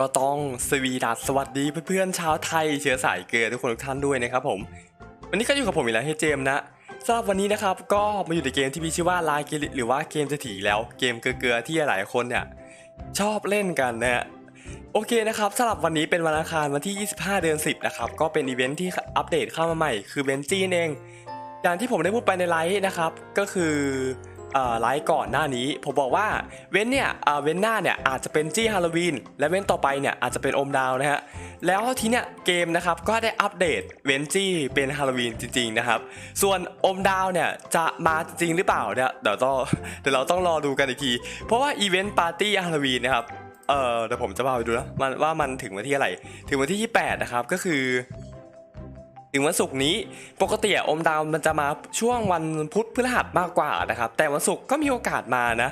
ก็ต้องสวีดัสสวัสดีเพื่อนๆชาวไทยเชื้อสายเกลือทุกคนทุกท่านด้วยนะครับผม วันนี้ก็อยู่กับผมอีกแล้วเฮเจมส์นะสำหรับวันนี้นะครับก็มาอยู่ในเกมที่มีชื่อว่าลายเกลิหรือว่าเกมจะถีแล้วเกมเกลือๆที่หลายคนเนี่ยชอบเล่นกันนะฮะโอเคนะครับสำหรับวันนี้เป็นวันอังคารวันที่ 25 เดือน 10 นะครับ ก็เป็นอีเวนท์ที่อัปเดตเข้ามาใหม่ คือเบนจี้นเอง อย่างที่ผมได้พูดไปในไลฟ์นะครับ ก็คือ ไลฟ์ก่อนหน้านี้ ผมบอกว่าเว้นเนี่ยเว้นหน้าเนี่ยอาจจะเป็นจี้ฮาโลวีนและเว้นต่อไปเนี่ยอาจจะเป็นอมดาวนะฮะแล้วทีเนี้ยเกมนะครับก็ได้อัปเดตเว้นจี้เป็นฮาโลวีนจริงๆนะครับส่วนอมดาวเนี่ยจะมาจริงหรือเปล่าเนี่ยเดี๋ยวต้องเดี๋ยวเราต้องรอดูกันอีกที เพราะว่าอีเวนต์ปาร์ตี้ฮาโลวีนนะครับเออเดี๋ยวผมจะพาไปดูนะมันว่ามันถึงวันที่อะไร ถึงวันที่ 28 นะครับ ก็คือ ถึงวันศุกร์นี้ปกติอมดาวมันจะมาช่วงวันพุธพฤหัสมากกว่านะครับ แต่วันศุกร์ก็มีโอกาสมานะ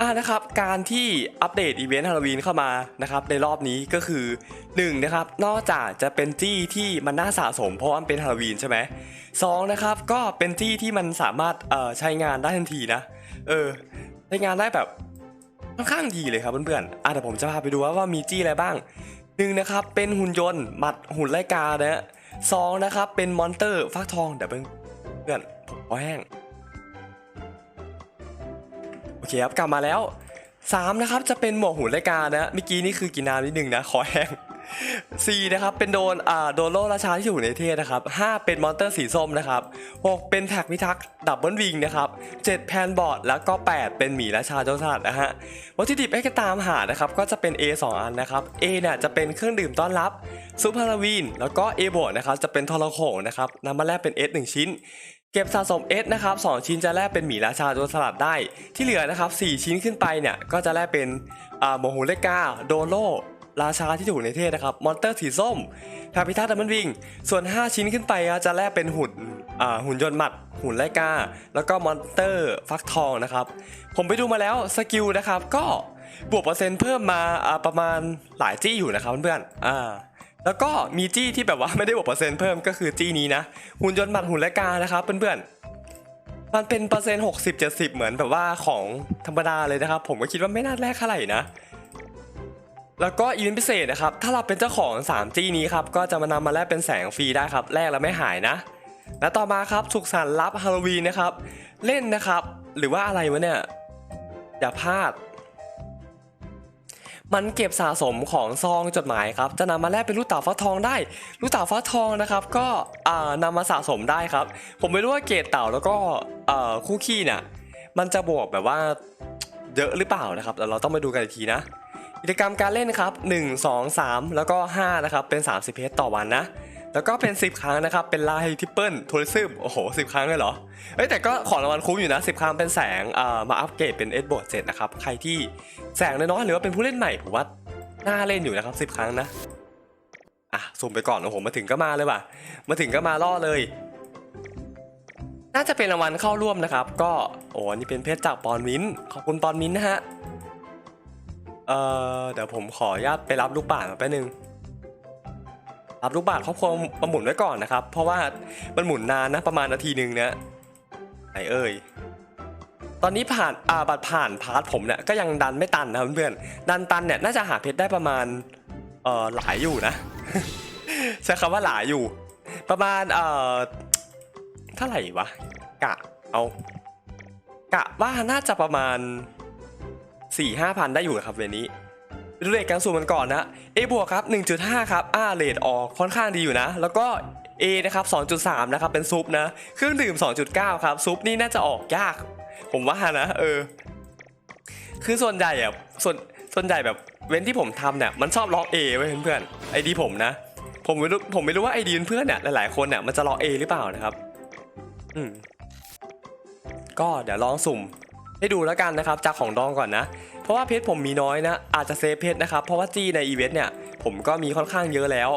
อ่านะครับการที่อัปเดตอีเวนต์ฮาโลวีนเข้ามานะครับในรอบนี้ก็คือ1นะครับนอกจากจะเป็นจี้ที่มันน่าสะสมเพราะว่ามันเป็นฮาโลวีนใช่ไหมสองนะครับก็เป็นจี้ที่มันสามารถเอ่อใช้งานได้ทันทีนะเออใช้งานได้แบบค่อนข้างดีเลยครับเพื่อนๆอะเดี๋ยวผมจะพาไปดูว่าว่ามีจี้อะไรบ้างหนึ่งนะครับเป็นหุ่นยนต์หมัดหุ่นไล่กานะ สองนะครับเป็นมอนเตอร์ฟักทองเดี๋ยวเพิ่งเพื่อนผมขอแห้งโอเคครับกลับมาแล้วสามนะครับจะเป็นหมวกหุ่นรายการนะเมื่อกี้นี่คือกินน้ำนิดนึงนะขอแห้ง สี่นะครับเป็นโดนอ่าโดนโลราชาที่อยู่ในเทศนะครับห้าเป็นมอนเตอร์สีส้มนะครับหกเป็นแท็กพิทักษ์ดับเบิลวิงนะครับเจ็ดแพนบอร์ดแล้วก็แปดเป็นหมีราชาโจรสลัดนะฮะวัตถุดิบให้ก็ตามหานะครับก็จะเป็น A สองอันนะครับ A เนี่ยจะเป็นเครื่องดื่มต้อนรับซุปฮาโลวีนแล้วก็เอโบนะครับจะเป็นทรโขงนะครับนำมาแลกเป็น S 1 ชิ้นเก็บสะสม S นะครับ2ชิ้นจะแลกเป็นหมีราชาโดนสลัดได้ ที่เหลือนะครับ4ชิ้นขึ้นไปเนี่ยก็จะแลกเป็นโมโหเลกาโดโล ราชาที่ถูกในเทศนะครับ มอนเตอร์สีส้มพาพิทักษ์ดัมเบิลวิง ส่วน 5 ชิ้นขึ้นไปจะแลกเป็นหุ่นหุ่นยนต์หมัด หุ่นไลกา แล้วก็มอนเตอร์ฟักทองนะครับ ผมไปดูมาแล้วสกิลนะครับ ก็บวกเปอร์เซ็นต์เพิ่มมาประมาณหลายจี้อยู่นะครับเพื่อนๆอ่าแล้วก็มีจี้ที่แบบว่าไม่ได้บวกเปอร์เซ็นต์เพิ่มก็คือจี้นี้นะ หุ่นยนต์หมัดหุ่นแลกานะครับเพื่อนๆมันเป็นเปอร์เซ็นต์หกสิบเจ็ดสิบเหมือนแบบว่าของธรรมดาเลยนะครับ ผมก็คิดว่าไม่น่าแลกเท่าไหร่นะ แล้วก็อีเวนต์พิเศษนะครับ ถ้าเราเป็นเจ้าของ3จี้นี้ครับ ก็จะมานำมาแลกเป็นแสงฟรีได้ครับ แลกแล้วไม่หายนะ และต่อมาครับสุขสันต์รับฮาโลวีนนะครับ เล่นนะครับ หรือว่าอะไรวะเนี่ย อย่าพลาด มันเก็บสะสมของซองจดหมายครับ จะนำมาแลกเป็นลูกเต่าฟักทองได้ ลูกเต่าฟักทองนะครับ ก็อ่านำมาสะสมได้ครับ ผมไม่รู้ว่าเกรดเต่าแล้วก็คู่ขี้เนี่ยมันจะบวกแบบว่าเยอะหรือเปล่านะครับแต่เราต้องไปดูกันอีกทีนะ กิจกรรมการเล่นครับ 1 2 3 แล้วก็ 5 นะครับ เป็น 30 เพจต่อวันนะ แล้วก็เป็น 10 ครั้งนะครับ เป็นไลน์ทิปเปิลทัวริซึมโอ้โห 10 ครั้งเลยเหรอ เอ้ยแต่ก็ของรางวัลคุ้มอยู่นะ 10 ครั้งเป็นแสงอ่ามาอัปเกรดเป็นเอสบอร์ดเจ็ดนะครับ ใครที่แสงน้อยๆหรือว่าเป็นผู้เล่นใหม่ผมว่าน่าเล่นอยู่นะครับ 10 ครั้งนะ อะสุ่มไปก่อนโอ้โหมาถึงก็มาเลยว่ะ มาถึงก็มาล่อเลย น่าจะเป็นรางวัลเข้าร่วมนะครับ ก็โอ้นี่เป็นเพชรจากปอนมินขอบคุณปอนมินนะฮะ เอ่อเดี๋ยวผมขออนุญาตไปรับลูกบาศก์มาแป๊บนึง รับลูกบาศก์ครอบครัวมาหมุนไว้ก่อนนะครับ เพราะว่ามันหมุนนานนะประมาณนาทีหนึ่งเนี่ยไหนเอ่ยตอนนี้ผ่านอ่าบัตรผ่านพาร์ทผมเนี่ยก็ยังดันไม่ตันนะเพื่อนๆดันตันเนี่ยน่าจะหาเพชรได้ประมาณเอ่อหลายอยู่นะใช้คำว่าหลายอยู่ ประมาณเอ่อเท่าไหร่วะกะเอากะว่าน่าจะประมาณ สี่ห้าพันได้อยู่ครับเวรนี้ดูเลทการสูงมันก่อนนะ A บวกครับ 1.5 ครับอ่าเลทออกค่อนข้างดีอยู่นะ แล้วก็ A นะครับ 2.3 นะครับ เป็นซุปนะ เครื่องดื่ม 2.9 ครับ ซุปนี่น่าจะออกยาก ผมว่านะ เออ คือส่วนใหญ่อะส่วน ส่วนใหญ่แบบเว้นที่ผมทำเนี่ย มันชอบล็อก A ไว้เพื่อนๆไอดีผมนะ ผมไม่รู้ ผมไม่รู้ว่าไอดีเพื่อนเนี่ย หลายๆคนเนี่ย มันจะล็อก A หรือเปล่านะครับ อืม ก็เดี๋ยวลองสุ่ม ให้ดูแล้วกันนะครับ จากของดองก่อนนะ เพราะว่าเพชรผมมีน้อยนะ อาจจะเซฟเพชรนะครับ เพราะว่าจี้ในอีเวนต์เนี่ย ผมก็มีค่อนข้างเยอะแล้ว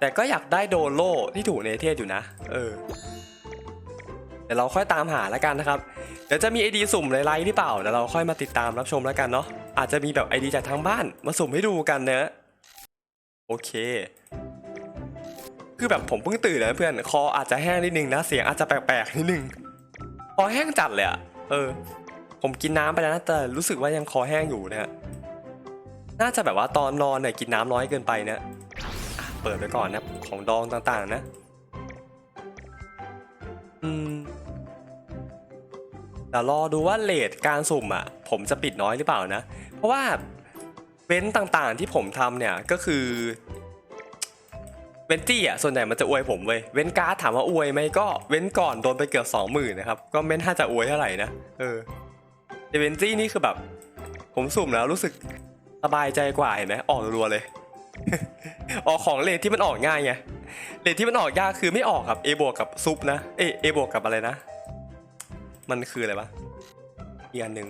แต่ก็อยากได้โดนโลที่ถูกในเทศอยู่นะ เออ เดี๋ยวเราค่อยตามหาแล้วกันนะครับ เดี๋ยวจะมีไอดีสุ่มในไลน์หรือเปล่า เดี๋ยวเราค่อยมาติดตามรับชมแล้วกันเนาะ อาจจะมีแบบไอดีจากทางบ้านมาสุ่มให้ดูกันเนอะโอเค คือแบบผมเพิ่งตื่นนะเพื่อน คออาจจะแห้งนิดนึงนะ เสียงอาจจะแปลกๆนิดนึง คอแห้งจัดเลยอะเออ ผมกินน้ำไปแล้วนะแต่รู้สึกว่ายังคอแห้งอยู่นะฮะน่าจะแบบว่าตอนนอนเนี่ยกินน้ำน้อยเกินไปนะอะเปิดไปก่อนนะของดองต่างๆนะอืมเดี๋ยวรอดูว่าเลทการสุ่มอะ ผมจะปิดน้อยหรือเปล่านะ เพราะว่าเว้นต่างๆที่ผมทำเนี่ยก็คือเว้นตี้อะส่วนใหญ่มันจะอวยผมเว้ยเว้นการ์ดถามว่าอวยไหมก็เว้นก่อนโดนไปเกือบสองหมื่นนะครับ ก็ไม่น่าจะอวยเท่าไหร่นะเออ แต่เวนตี้นี่คือแบบ ผมสุ่มแล้วรู้สึกสบายใจกว่าเห็นไหมออกรัวเลย ออกของเลทที่มันออกง่ายไงเลทที่มันออกยากคือไม่ออกครับ A บวกกับซุปนะเอย A บวกกับอะไรนะ มันคืออะไรวะอีกอันหนึ่ง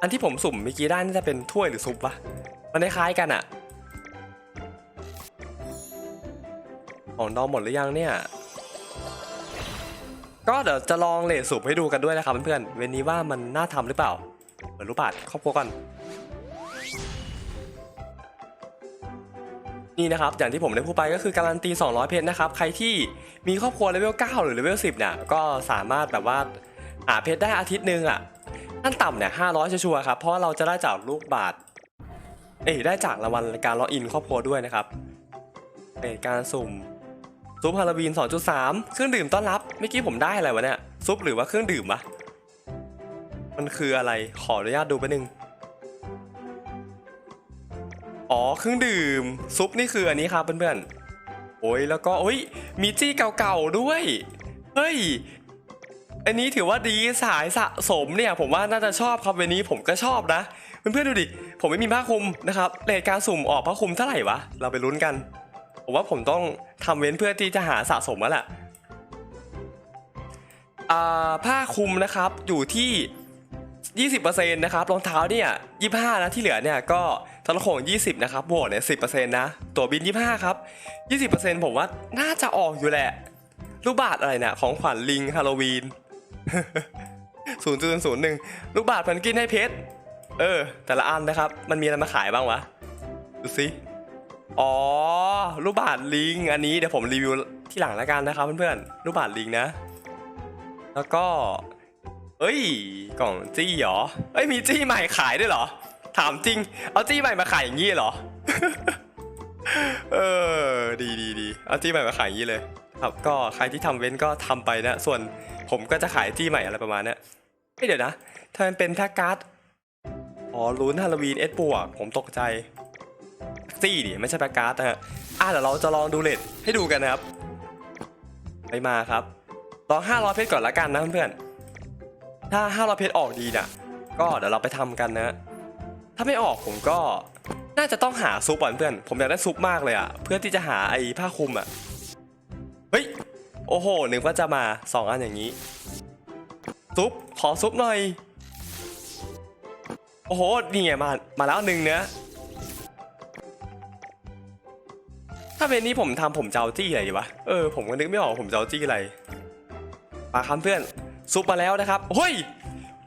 อันที่ผมสุ่มเมื่อกี้ด้าน่จะเป็นถ้วยหรือซุปวะมันคล้ายกันอะของดองหมดหรือยังเนี่ย ก็เดี๋ยวจะลองเลทสุ่มให้ดูกันด้วยนะครับเพื่อนๆเวนนี้ว่ามันน่าทำหรือเปล่าเปิดรูปบัตรครอบครัวก่อน นี่นะครับ อย่างที่ผมได้พูดไปก็คือการันตี 200 เพชรนะครับ ใครที่มีครอบครัวเลเวล 9 หรือเลเวล 10 เนี่ย ก็สามารถแบบว่าหาเพชรได้อาทิตย์หนึ่งอะขั้นต่ำเนี่ย 500 ชัวร์ครับ เพราะว่าเราจะได้จากลูกบาทเอ้ยได้จากรางวัลการล็อกอินครอบครัวด้วยนะครับเป็นการสุ่ม ซุปฮาโลวีน 2.3 เครื่องดื่มต้อนรับเมื่อกี้ผมได้อะไรวะเนี่ย ซุปหรือว่าเครื่องดื่มวะ มันคืออะไรขออนุญาตดูไปหนึ่งอ๋อเครื่องดื่ม ซุปนี่คืออันนี้ครับเพื่อนๆโอ้ยแล้วก็โอ้ยมีจี้เก่าๆด้วย เฮ้ยอันนี้ถือว่าดีสายสะสมเนี่ย ผมว่าน่าจะชอบครับวันนี้ผมก็ชอบนะเพื่อนๆดูดิผมไม่มีผ้าคลุมนะครับเรทการสุ่มออกผ้าคลุมเท่าไหร่วะเราไปลุ้นกัน ผมว่าผมต้องทำเว้นเพื่อที่จะหาสะสมแล้วแหละอ่าผ้าคลุมนะครับอยู่ที่ 20%นะครับรองเท้าเนี่ย25นะที่เหลือเนี่ยก็ทะละโขง20 นะครับบวกเนี่ย10%นะตัวบิน 25 ครับ 20%ผมว่าน่าจะออกอยู่แหละ ลูกบาทอะไรเนี่ยของขวัญลิงฮาโลวีน0.01 ลูกบาทพันกินให้เพชรเออ แต่ละอันนะครับ มันมีอะไรมาขายบ้างวะ ดูสิ อ๋อลูกบาทลิง อันนี้เดี๋ยวผมรีวิวที่หลังแล้วกันนะครับเพื่อนๆลูกบาทลิงนะ แล้วก็เอ้ยกล่องจี้เหรอเอ้ยมีจี้ใหม่ขายด้วยเหรอ ถามจริง เอาจี้ใหม่มาขายอย่างนี้เหรอ เออดีดีดีเอาจี้ใหม่มาขายอย่างนี้เลย ครับก็ใครที่ทำเว้นก็ทำไปนะ ส่วนผมก็จะขายจี้ใหม่อะไรประมาณเนี้ยเฮ้ยเดี๋ยวนะถ้ามันเป็นแพ็กการ์ดอ๋อลุ้นฮาโลวีนเอสบวกผมตกใจ ซี่ดิไม่ใช่แพ็กการ์ดนะฮะอะเดี๋ยวเราจะลองดูเลทให้ดูกันนะครับ ไปมาครับลอง500เพชรก่อนละกันนะเพื่อนๆถ้า500เพชรออกดีน่ะก็เดี๋ยวเราไปทำกันนะถ้าไม่ออกผมก็น่าจะต้องหาซุปอะเพื่อน ผมอยากได้ซุปมากเลยอะเพื่อที่จะหาไอ้ผ้าคลุมอะเฮ้ยโอ้โหนึกว่าจะมา2อันอย่างนี้ซุปขอซุปหน่อยโอ้โหนี่ไงมามาแล้วหนึ่งเนื้อ ถ้าเป็นนี้ผมทำผมเจะเอาจี้อะไรดีวะ เออผมก็นึกไม่ออกผมเจะเอาจี้อะไรมาครับเพื่อนซุปมาแล้วนะครับเฮ้ย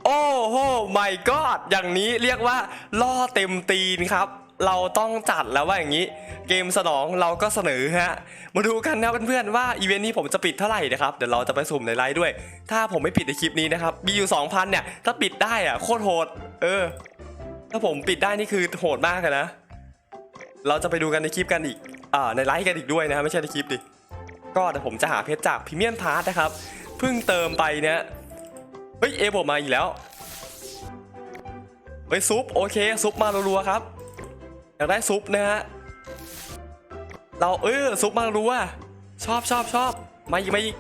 โอ้โห my god อย่างนี้เรียกว่าล่อเต็มตีนครับ เราต้องจัดแล้วว่าอย่างนี้ เกมสนองเราก็เสนอฮะ มาดูกันนะเพื่อนๆว่าอีเวนต์นี้ผมจะปิดเท่าไหร่นะครับ เดี๋ยวเราจะไปสุ่มในไลฟ์ด้วย ถ้าผมไม่ปิดในคลิปนี้นะครับ มีอยู่ 2,000 เนี่ย ถ้าปิดได้อะโคตรโหด เออ ถ้าผมปิดได้นี่คือโหดมากเลยนะ เราจะไปดูกันในคลิปกันอีก ในไลฟ์กันอีกด้วยนะไม่ใช่ในคลิปดิ ก็เดี๋ยวผมจะหาเพชรจากพรีเมียมพาร์ทนะครับ เพิ่งเติมไปเนี่ยเฮ้ยเอผมมาอีกแล้วเฮ้ยซุปโอเคซุปมารัวๆครับ อยากได้ซุปนะฮะเราเออซุปมารัวชอบชอบชอบมาอีกมาอีก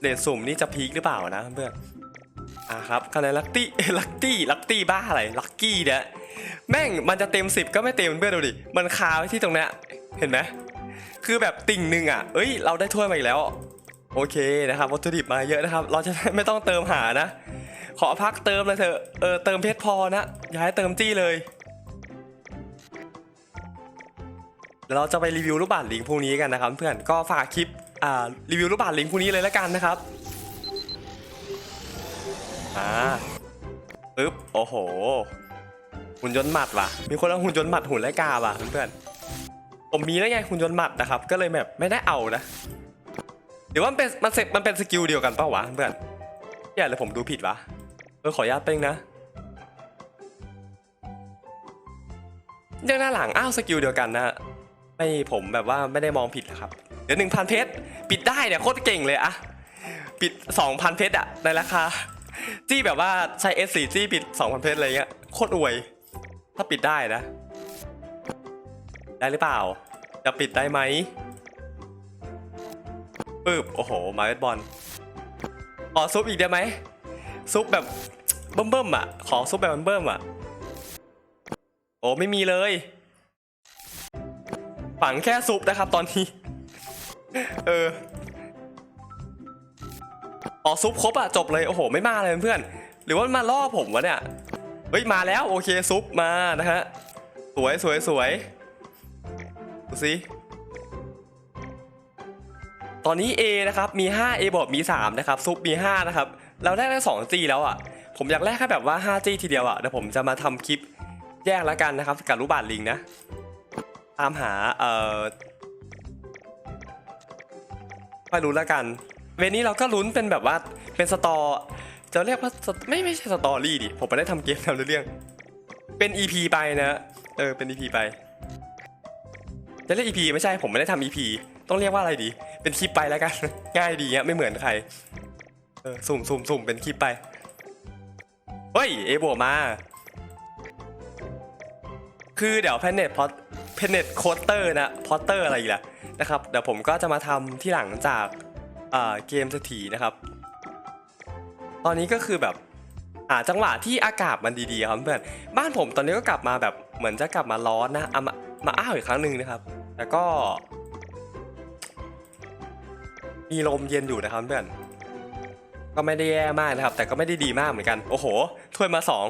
เดทสุ่มนี่จะพีคหรือเปล่านะเพื่อน อะครับคะแนนลักตี้ลักตี้ลักตี้บ้าอะไรลักกี้เนี่ยแม่งมันจะเต็ม 10 ก็ไม่เต็มเพื่อนดูดิมันคาไว้ที่ตรงเนี้ยเห็นไหมคือแบบติ่งหนึ่งอะเอ้ย เราได้ถ้วยมาอีกแล้ว โอเคนะครับวัตถุดิบมาเยอะนะครับ เราจะไม่ต้องเติมหานะ ขอพักเติมเลยเถอะเออเติมเพชรพอนะอย่าให้เติมจี้เลยเดี๋ยวเราจะไปรีวิวรูปบาทลิงพวกนี้กันนะครับ เพื่อนก็ฝากคลิปอ่ารีวิวรูปบาทลิงพวกนี้เลยแล้วกันนะครับ อ่าปึ๊บโอ้โห หุ่นยนต์หมัดว่ะ มีคนเอาหุ่นยนต์หมัดหุ่นไล่กาว่ะเพื่อนๆผมมีแล้วไงหุ่นยนต์หมัดนะครับ ก็เลยแบบไม่ได้เอานะหรือว่ามันเป็นมันเสร็จมันเป็นสกิลเดียวกันเปล่าวะเพื่อนอย่าเลยผมดูผิดวะเออขออนุญาตเป้งนะเรื่องหน้าหลังอ้าวสกิลเดียวกันนะไม่ผมแบบว่าไม่ได้มองผิดนะครับเดี๋ยวหนึ่งพันเพชรปิดได้เนี่ยโคตรเก่งเลยอะปิดสองพันเพชรอะในราคา จี้แบบว่าใช้ S4 จี้ปิดสองพันเพชรอะไรเงี้ยโคตรอวย ถ้าปิดได้นะ ได้หรือเปล่า จะปิดได้ไหมปึ๊บ โอ้โห มาเวทบอลขอซุปอีกได้ไหม ซุปแบบเบิ่มๆอะ ขอซุปแบบเบิ่มๆอะ โอ้ไม่มีเลย ฝังแค่ซุปนะครับตอนนี้ เออ อซุปครบอะจบเลยโอ้โหไม่มาเลยเพื่อน หรือว่ามันมาล่อผมวะเนี่ยเฮ้ยมาแล้วโอเคซุปมานะฮะสวยสวยสวยดูสิตอนนี้ A นะครับมี 5 A บอดมี 3 นะครับ ซุปมี 5 นะครับ เราได้ได้2 G แล้วอะ ผมอยากแลกแค่แบบว่า5 G ทีเดียวอะเดี๋ยวผมจะมาทำคลิปแยกแล้วกันนะครับกับรูปบาทลิงนะ ตามหาเอ่อไม่รู้แล้วกัน เวรนี้เราก็ลุ้นเป็นแบบว่าเป็นสตอจะเรียกว่าสตไม่ไม่ใช่สตอรี่ดิผมไม่ได้ทำเกมทำเรื่องเป็น EP ไปนะเออเป็น EP ไป จะเรียก EP ไม่ใช่ผมไม่ได้ทำ EP ต้องเรียกว่าอะไรดี เป็นคลิปไปแล้วกัน ง่ายดีเงี้ยไม่เหมือนใครเออสุ่มสุ่มสุ่มเป็นคลิปไปเฮ้ยเอบวมา คือเดี๋ยวเพนเน็ตพอเพนเน็ตโคเตอร์นะพอเตอร์อะไรอีกล่ะนะครับเดี๋ยวผมก็จะมาทำที่หลังจาก อ่อเกมเศรษฐีนะครับ ตอนนี้ก็คือแบบหาจังหวะที่อากาศมันดีๆครับเพื่อนบ้านผมตอนนี้ก็กลับมาแบบเหมือนจะกลับมาร้อนนะเอามามาอ้าวอีกครั้งหนึ่งนะครับ แล้วก็ มีลมเย็นอยู่นะครับเพื่อนก็ไม่ได้แย่มากนะครับ แต่ก็ไม่ได้ดีมากเหมือนกัน โอ้โหถ้วยมาสอง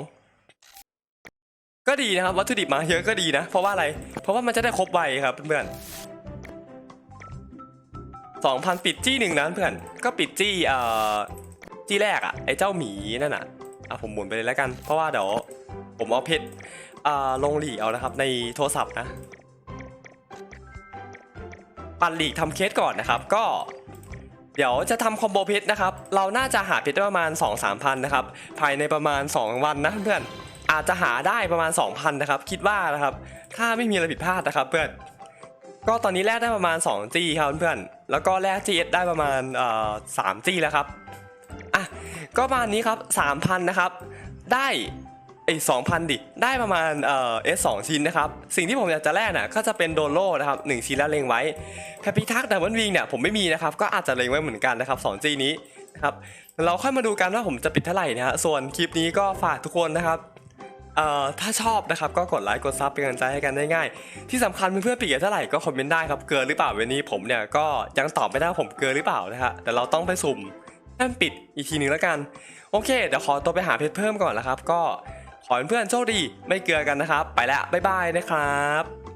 ก็ดีนะครับ วัตถุดิบมาเยอะก็ดีนะ เพราะว่าอะไร เพราะว่ามันจะได้ครบไวครับเพื่อน สองพันปิดจี้หนึ่งนะเพื่อนก็ปิดจี้เอ่อจี้แรกอะไอ้เจ้าหมีนั่นอะอะผมหมุนไปเลยแล้วกัน เพราะว่าเดี๋ยวผมเอาเพชรอ่าลงหลีเอานะครับ ในโทรศัพท์นะ ปั่นหลีกทำเคสก่อนนะครับ ก็ เดี๋ยวจะทำคอมโบเพชรนะครับ เราน่าจะหาเพชรได้ประมาณ 2 3พันนะครับ ภายในประมาณ 2 วันนะเพื่อนอาจจะหาได้ประมาณ 2,000นะครับ คิดว่านะครับ ถ้าไม่มีอะไรผิดพลาดนะครับ เพื่อน ก็ตอนนี้แลกได้ประมาณ2 G ครับเพื่อน แล้วก็แลก GS ได้ประมาณเอ่อ3 G แล้วครับอะก็ประมาณนี้ครับ3,000นะครับ ได้ไอ้สองพันดิ ได้ประมาณเอ่อ S สองชิ้นนะครับ สิ่งที่ผมอยากจะแลกน่ะก็จะเป็นโดโลนะครับหนึ่งชิ้นแล้วเล็งไว้แพพิทักดับเบิลวิงเนี่ยผมไม่มีนะครับ ก็อาจจะเล็งไว้เหมือนกันนะครับสองจีนี้นะครับ เราค่อยมาดูกันว่าผมจะปิดเท่าไหร่นะฮะ ส่วนคลิปนี้ก็ฝากทุกคนนะครับ เอ่อถ้าชอบนะครับก็กดไลค์กดซับเป็นกำลังใจให้กันได้ง่าย ที่สำคัญเพื่อนๆปิดเท่าไหร่ก็คอมเมนต์ได้ครับเกินหรือเปล่าวันนี้ผมเนี่ยก็ยังตอบไม่ได้ผมเกินหรือเปล่านะฮะแต่เราต้องไปสุ่มให้มันปิดอีกทีหนึ่งแล้วกัน โอเคเดี๋ยวขอตัวไปหาเพชรเพิ่มก่อนแล้วครับ ก็ขอให้เพื่อนๆโชคดีไม่เกลือกันนะครับ ไปแล้วบ๊ายบายนะครับ